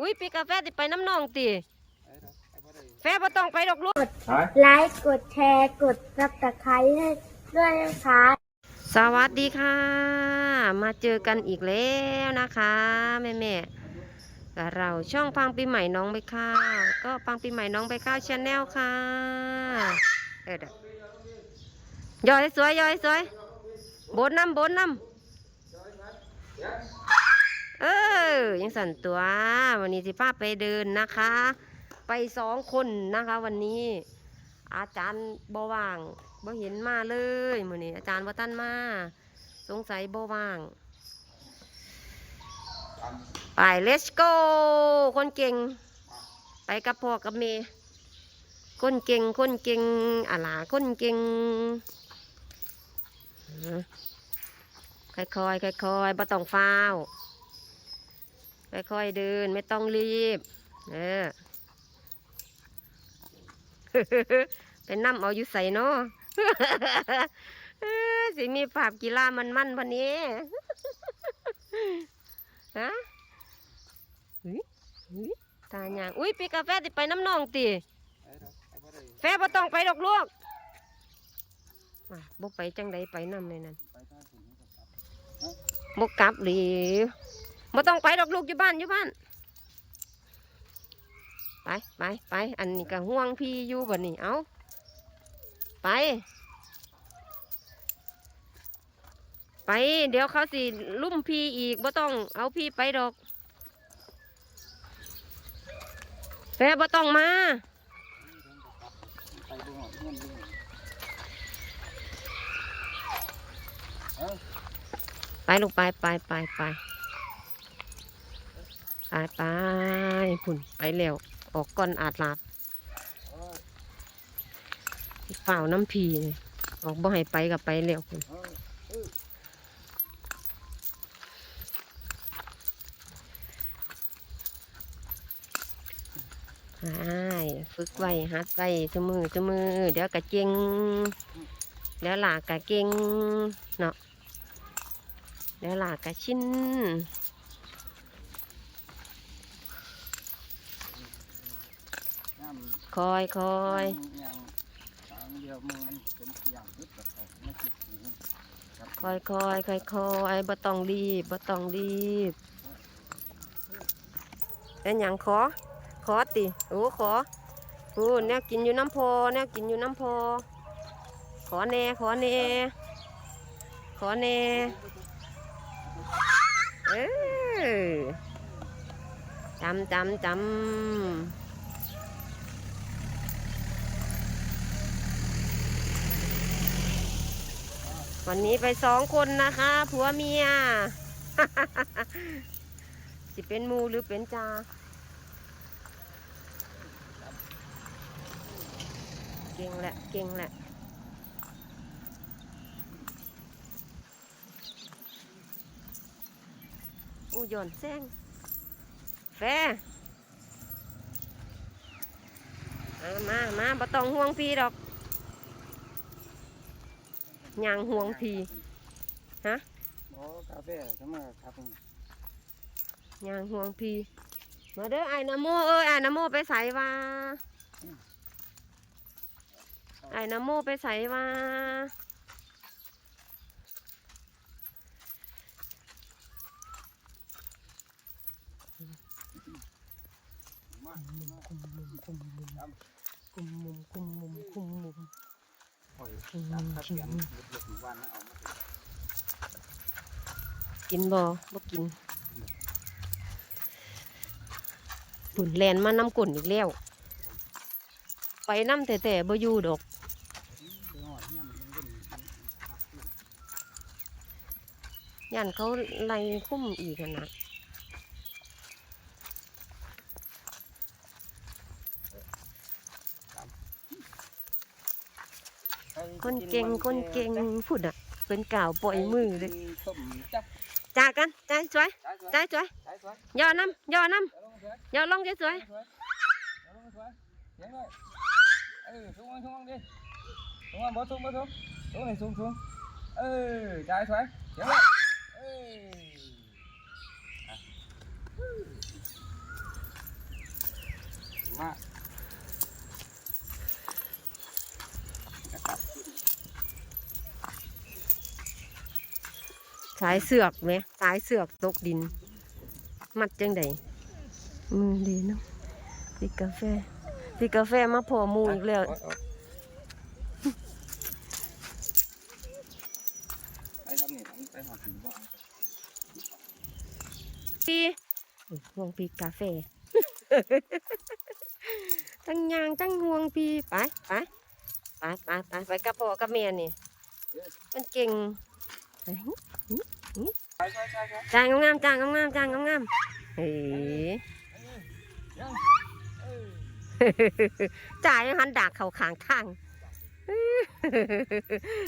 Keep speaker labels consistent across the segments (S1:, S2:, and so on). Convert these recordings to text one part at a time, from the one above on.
S1: อุ้ยปีกาแฟติไปน้ำนองตีแฟบ่ต้องไปดอกลูก
S2: ไลค์กดแชร์กดซับสไครต์ให้ด้วยนะคะ
S1: สวัสดีค่ะ มาเจอกันอีกแล้วนะคะแม่แม่ๆกับเราช่องปังปีใหม่น้องใบข้าวก็ปังปีใหม่น้องใบข้าวชาแนลค่ะเออเด้อย่อยสวยย่อยสวยโบนน้ำโบนน้ำ เออยังสั่นตัว วันนี้สิพาไปเดินนะคะ ไปสองคนนะคะ วันนี้ อาจารย์บว่างบ่เห็นมาเลยมือนี้อาจารย์บ่ทันมา สงสัยบ่ว่าง ไป let's go คนเก่ง ไปกับพ่อกับเมย์คนเก่งคนเก่งอะล่ะคนเก่งค่อยๆค่อยๆบ่ต้องฟ้าว ค่อยๆเดินไม่ต้องรีบเออเป็นน้ำเอาอยู่ใส่เนาะเอ้อสิมีภาพกีฬามันมันๆพันนี้ฮะอุ้ยอุ้ยตาหยางอุ้ยปีกาแฟติไปน้ำนองตีแฟบ่ต้องไปดอกลูกมาบกไปจังใดไปน้ำในนั้นบกกลับหรือ บ่ต้องไปดอกลูกอยู่บ้านอยู่บ้าน ไปไปไปอันนี้ก็ห่วงพี่อยู่บ่นี่เอาไป ไป เดี๋ยวเขาสิลุ่มพี่อีกบ่ต้องเอาพี่ไปดอกแฟบ่ต้องมา ไปลูกไปไปไปไป ไปไปพุ่นไปเร็วออกก่อนอาจหลับเฝ้าน้ำพีออกบ่ให้ไปกับไปเร็วพุ่นใช่ฝึกไว้หัดไว้จมือจมือ เดี๋ยวกะเก่งเดี๋ยวหลากกะเก่งเนาะเดี๋ยวหลากกะชิน คอยคอย
S3: เดียวมึงมันเป็นอย่างยึดกั บเขาไม่คิดหู
S1: คอยคอยคอยคอยบ่ต้องรีบบ่ต้องรีบเป็นหยังขอ ขอติโอ้ขอพูนแนวกินอยู่น้ำพอแนวกินอยู่น้ำพอ ขอแน่ขอแน่ขอแน่เออจำจำจำ วันนี้ไปสองคนนะคะผัวเมียสิเป็นมูหรือเป็นจาเก่งแหละเก่งแหละอู้ย่อนแซงแฟมามามาบ่ต้องห่วงพี่ดอก ยางห่วงพี่ฮะ
S3: โอ้กาแฟสมาครับ
S1: ยางห่วงพี่มาเด้อไอ้นาโมเอ้ยไอ้นาโมไปใส่ว่าไอ้นาโมไปใส่ว่าคุมมุมคุมมุมคุมมุมคุมมุมคุมมุม
S3: ปล่อยน้ำถ้าเปลี่ยนหลุดหลุดวันนะเอามา
S1: กินบ่บ่กินปุ่นแลนมาน้ำกุ่นอีกแล้ว ไปน้ำแต่แต่บ่อยู่ดอก
S3: ไปหอดเนี่ยมันเป็น
S1: ย่านเขาไล่คุ้มอีกอะนะ คนเก่งคนเก่งพูดอะเป็นก่าวปล่อยมือเลย
S3: ส้มจัก
S1: จ่ากันใจสวย
S3: ใจสวย
S1: ใจสวย
S3: ใจสวย
S1: ย่อน้ำย่อน้
S3: เดี๋ยวลงสวยำ
S1: ย่อลงใจสวย
S3: สวยเดี๋ยวลงสวยเสียงเลยเออสูงมันสูงมันดิสูงมันบ่สูงบ่สูงสูงให้สูงสูงเออใจสวยเสียงเลยเออมากนะครับ
S1: สายเสือกไหมสายเสือกตกดิน มัดจังใดมือดีเนาะพี่กาแฟพี่กาแฟมาพอหมูอีกแล้ว
S3: เาเอาไอ้ดำนี่มันไปหาถึงบ้าน
S1: พี่ห่วงพี่กาแฟทั้งยางทั้งห่วงพี่ไปไปไปไปไปไปกับพ่อกับแม่นี่ มันเก่ง จางงามจางงามจางงามเฮ้ยจ่ายหันดากเขาขางทาง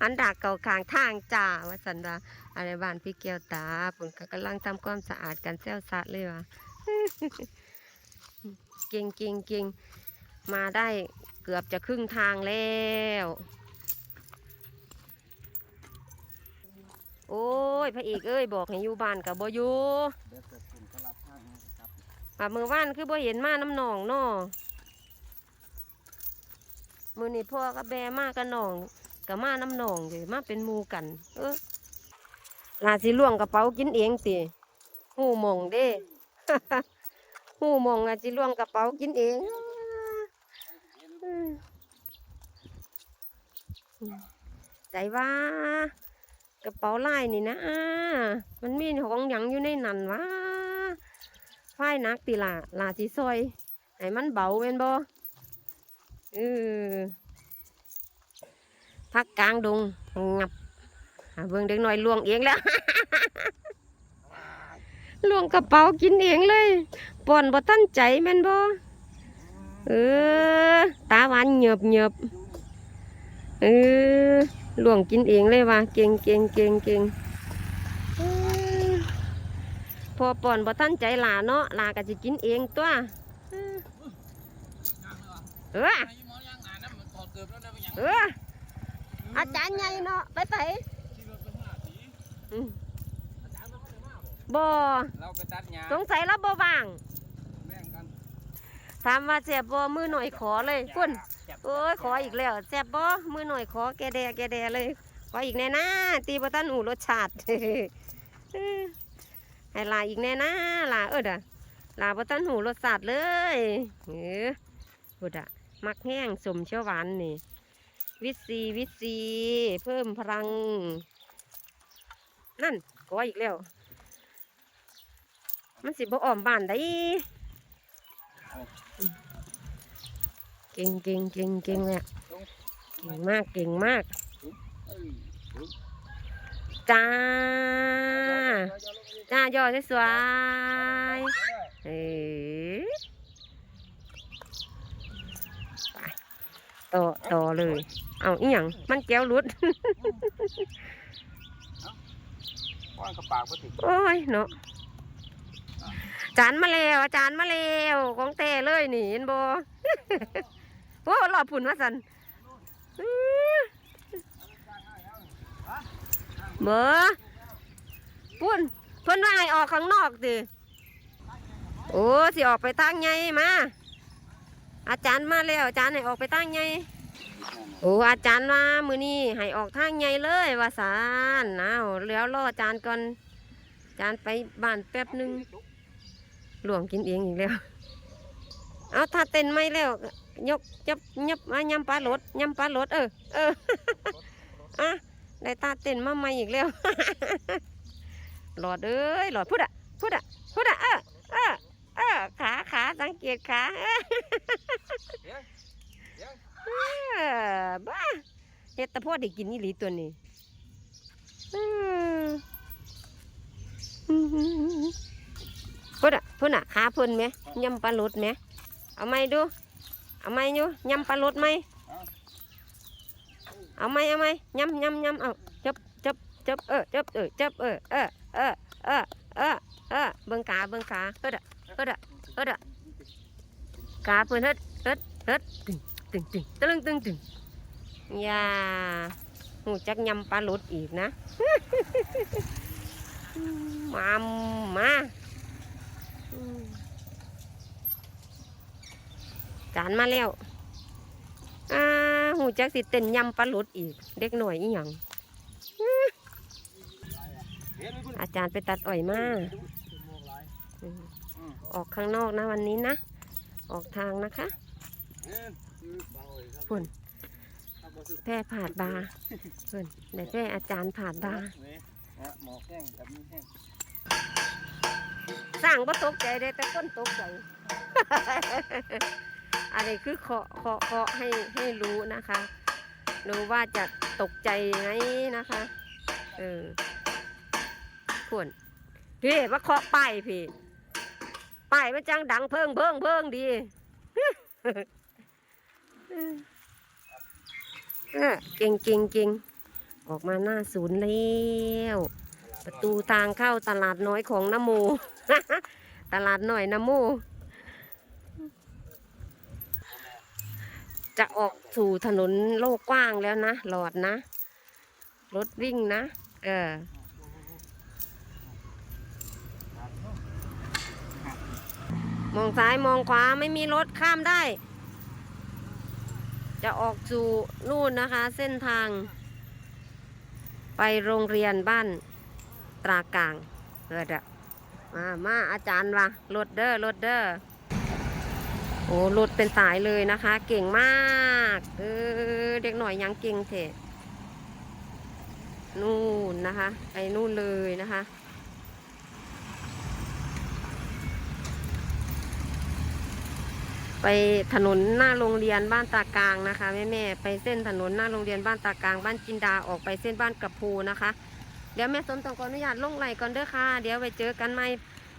S1: หันดากเขาขางทางจ้าว่าสันดาอะไรบ้านพี่เกียวตาปุ่นก็กำลังทำความสะอาดกันแซวสะเลยว่ะเก่งเก่งเก่งมาได้เกือบจะครึ่งทางแล้ว พระเอกเอ้ยบอกให้อยู่บ้านกับบ่อยู่
S3: เดี๋ยวเกิดคุณก็รับทางนะครับ
S1: ป่ามือว่านคือบ่เห็นมาน้ำหนองนาะมือนี่พ่อกับแบมากกับหนองกับมาน้ำหนองเลยมาเป็นมูกัน เออลาสิล่วงกระเป๋ากินเองสิหูมองเด้หูมองอะสิล่วงกระเป๋ากินเองใจว่า กระเป๋าลายนี่นะมันมีของหยังอยู่ในนั่นวะฝ้ายนักติละลาสิซอยให้มันเบาแม่นบ่เออพักกลางดงงับเบิ่งเด็กน้อยลวงเองแล้วลวงกระเป๋ากินเองเลยป่อนบ่ตั้นใจแม่นบ่เออตาหวานเหยบเหยบเออ ลวงกินเองเลยว่ะเก่งเก่งเก่งเก่งเออพอป่อนบ่ทันใจหลาเนาะหลาก็สิกินเองตัวเออเอออาจารย์ใหญ่เนาะไปไสอืมบ่
S3: เราไปตัดหญ้า
S1: สงสัยเราบ่ว่าง
S3: แม่งกัน
S1: ถามว่าแซ่บบ่มือหน่อยขอเลยพุ่น โอ้ยขออีกแล้วแซ่บบ่มือหน่อยขอแกแดแกแดเลย ขออีกแน่นะตีบ่ทันหูรสชาติให้ลาอีกแน่นะลาเอิดอะลาบ่ทันหูรสชาติเลยเออพุดอะมักแห้งสมเชียวหวานนี่ วิตซีวิตซีเพิ่มพลัง นั่นขออีกแล้ว มันสิบ่อ้อมบ้านได้เก่งเก่งเก่งเก่งแหละเก่งมากเก่งมาก
S3: เอ้ย
S1: จ้า
S3: เดี๋ยวๆๆลงอีก
S1: จ้า ย่อสวยเอ๋ไปต่อต่อเลย เอาอีหยังมันแก้วหลุด
S3: ว่างกระปากก็ติด
S1: โอ้ยเนาะจานมาแล้วจารย์มาแล้วของเต้เลยนี่เห็นบ โอ้หลอดผุนว่าสันอื้อเบอปุ่นเพิ่นว่าให้ออกข้างนอกสิโอ้สิออกไปทางไงมา อาจารย์มาแล้วอาจารย์ให้ออกไปทางไงโอ้อาจารย์ว่ามือนี้ให้ออกทางไงเลยว่าสานเอาแล้วรออาจารย์ก่อนอาจารย์ไปบ้านแป๊บหนึงหลวงกินเองอีกแล้ว เอาถ้าเต้นไม่แล้ว ยกยับยับมายำปลาโหลดยำปลาโหลดเออเอออะได้ตาเต้นมาใหม่อีกแล้วหลอดเอ้ยหลอดพุดอะพุดอะพุดอะเออเออเออขาขาสังเกตขาเออ
S3: เดี๋ยวเดี๋ยว
S1: เออบ้าเฮ็ดแต่พ่อได้กินนี่หลีตัวนี้เออพุดอะพุดอะขาเพิ่นไหมยำปลาโหลดไหมเอาไหมดู เอาไหมอยู่ยำปลาลดไหมเอาไหมเอาไหมยำยำยำเอาจับจับจับเออจับเออจับเออเออเออเออเออเออเบิ่งขาเบิ่งขาเฮ็ดอะเฮ็ดอะเฮ็ดอะขาเพิ่นเฮ็ดเฮ็ดเฮ็ดตึงตึงตึงตึงตึงตึงอย่าหูจักยำปลาลุดอีกนะมามา อืมจานมาแล้วอ่าหูจักสิเต้นยำปลาหลุดอีก เด็กหน่อยอีหยังอาจารย์ไปตัดอ้อยมาออกข้างนอกนะวันนี้นะ ออกทางนะคะ
S3: เห็นคือเบาเลยครับ
S1: พุ่น
S3: ครับบ่สุด
S1: แพร่ผาดบาพุ่นได้แพร่อาจารย์ผาดบาสร้างก็ตกใจได้แต่ก้นตกใจ อะไรคือเคาะเคาะเคาะให้ให้รู้นะคะรู้ว่าจะตกใจไงนะคะ เออพุ่นพี่ว่าเคาะป้ายพี่ป้ายมันจังดังเพิ่งเพิ่งเพิ่งดีเก่งเก่งเก่งออกมาหน้าศูนย์แล้วประตูทางเข้าตลาดน้อยของน้ำโม ตลาดน้อยน้ำโม จะออกสู่ถนนโลกกว้างแล้วนะหลอดนะ รถวิ่งนะ เออมองซ้ายมองขวาไม่มีรถข้ามได้ จะออกสู่นู่นนะคะ เส้นทาง ไปโรงเรียนบ้านตรากลางเออเด้อมามาอาจารย์วะรถเด้อรถเด้อ โอ้รถเป็นสายเลยนะคะ เก่งมาก เออ เด็กหน่อยยังเก่งเถอะนู่นนะคะ ไปนู่นเลยนะคะ ไปถนนหน้าโรงเรียนบ้านตากลางนะคะแม่แม่ไปเส้นถนนหน้าโรงเรียนบ้านตากลาง บ้านจินดาออกไปเส้นบ้านกระพูนะคะ เดี๋ยวแม่สมต้องขออนุญาตลงไหลก่อนเด้อค่ะ เดี๋ยวไปเจอกันใหม่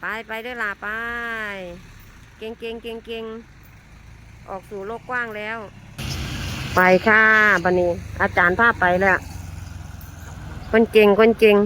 S1: ไปไปเด้อล่ะไป เก่งเก่งเก่งเก่งออกสู่โลกกว้างแล้ว ไปค่ะบันนี้ อาจารย์พาไปแล้ว คนเก่งคนเก่ง